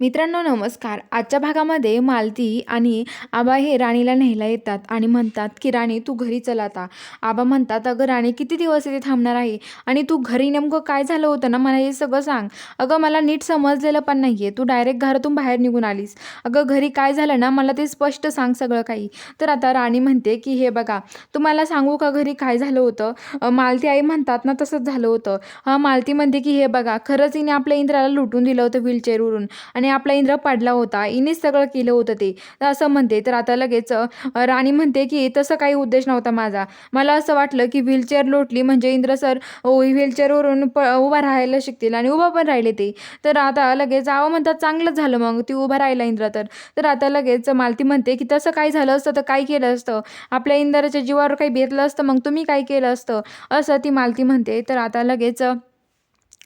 मित्रांनो नमस्कार. आजच्या भागामध्ये मालती आणि आबा हे राणीला न्यायला येतात आणि म्हणतात की राणी तू घरी चल आता. आबा म्हणतात अगं राणी किती दिवस इथे थांबणार आहे? आणि तू घरी नेमकं काय झालं होतं ना? मला हे सगळं सांग. अगं मला नीट समजलेलं पण नाही आहे तू डायरेक्ट घरातून बाहेर निघून आलीस. अगं घरी काय झालं ना? मला ते स्पष्ट सांग सगळं काही. तर आता राणी म्हणते की हे बघा तुम्हाला सांगू का घरी काय झालं होतं? मालती आई म्हणतात ना तसंच झालं होतं. हां मालती म्हणते की हे बघा खरंच हिने आपल्या इंद्राला लुटून दिलं होतं व्हीलचेअरवरून. आणि आपला इंद्र पाडला होता. इनेच सगळं केलं होतं ते. तर असं म्हणते. तर आता लगेच राणी म्हणते की तसं काही उद्देश नव्हता माझा. मला असं वाटलं की व्हीलचेअर लोटली म्हणजे इंद्र सर व्हीलचेअरवरून प उभा राहायला शिकतील आणि उभा पण राहिले ते. तर आता लगेच आवा म्हणतात चांगलंच झालं मग ती उभा राहिला इंद्र तर. तर आता लगेच मालती म्हणते की तसं काय झालं असतं तर काय केलं असतं? आपल्या इंद्राच्या जीवावर काही बेतलं असतं मग तुम्ही काय केलं असतं? असं ती मालती म्हणते. तर आता लगेच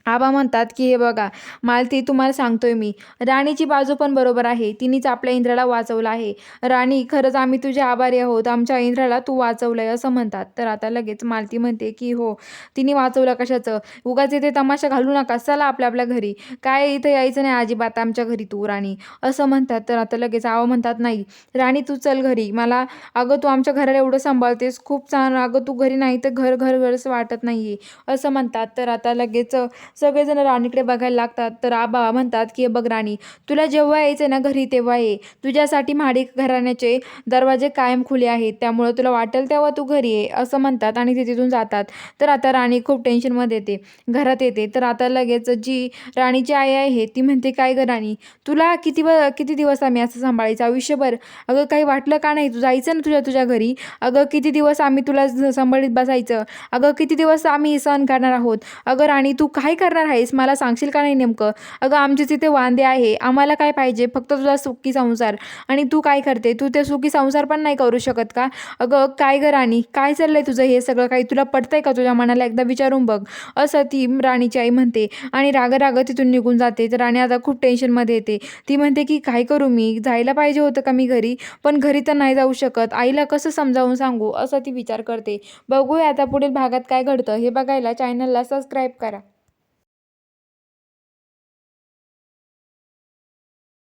आबा म्हणतात की हे बघा मालती तुम्हाला सांगतोय मी. राणीची बाजू पण बरोबर आहे. तिनेच आपल्या इंद्राला वाचवलं आहे. राणी खरंच आम्ही तुझे आभारी आहोत. आमच्या इंद्राला तू वाचवलंय असं म्हणतात. तर आता लगेच मालती म्हणते की हो तिने वाचवलं कशाचं? उगाच इथे तमाशा घालू नका. चला आपल्या आपल्या घरी. काय इथं यायचं नाही अजिबात आमच्या घरी तू राणी. असं म्हणतात. तर आता लगेच आवा म्हणतात नाही राणी तू चल घरी. मला अगं तू आमच्या घराला एवढं सांभाळतेस. खूप छान. अगं तू घरी नाही तर घर घर घरच वाटत नाही आहे असं म्हणतात. तर आता लगेच सगळेजण राणीकडे बघायला लागतात. तर आबा म्हणतात की बघ राणी तुला जेव्हा यायचं ना घरी तेव्हा ये. तुझ्यासाठी महाडिक घराण्याचे दरवाजे कायम खुले आहेत. त्यामुळं तुला वाटेल तेव्हा तू घरी ये असं म्हणतात आणि ते तिथून जातात. तर आता राणी खूप टेन्शनमध्ये येते. घरात येते. तर आता लगेच जी राणीची आई आहे ती म्हणते काय ग राणी तुला किती व किती दिवस आम्ही असं सांभाळायचं? आयुष्यभर अगं काही वाटलं का नाही? तू जायचं ना तुझ्या तुझ्या घरी? अगं किती दिवस आम्ही तुला सांभाळीत बसायचं? अगं किती दिवस आम्ही सहन करणार आहोत? अगं राणी तू काय करणार आहेस? मला सांगशील का नाही नेमकं? अगं आमचे तिथे वांदे आहे आम्हाला काय पाहिजे? फक्त तुझा सुखी संसार. आणि तू काय करते? तू ते सुखी संसार पण नाही करू शकत का? अगं काय ग राणी? काय चाललंय तुझं हे सगळं काही? तुला पटतंय का तुझ्या मनाला? एकदा विचारून बघ. असं ती राणीची आई म्हणते. आणि राग राग तिथून निघून जाते. तर राणी आता खूप टेन्शनमध्ये येते. ती म्हणते की काय करू मी? जायला पाहिजे होतं का मी घरी? पण घरी तर नाही जाऊ शकत. आईला कसं समजावून सांगू? असं ती विचार करते. बघूया आता पुढील भागात काय घडतं. हे बघायला चॅनलला सबस्क्राईब करा.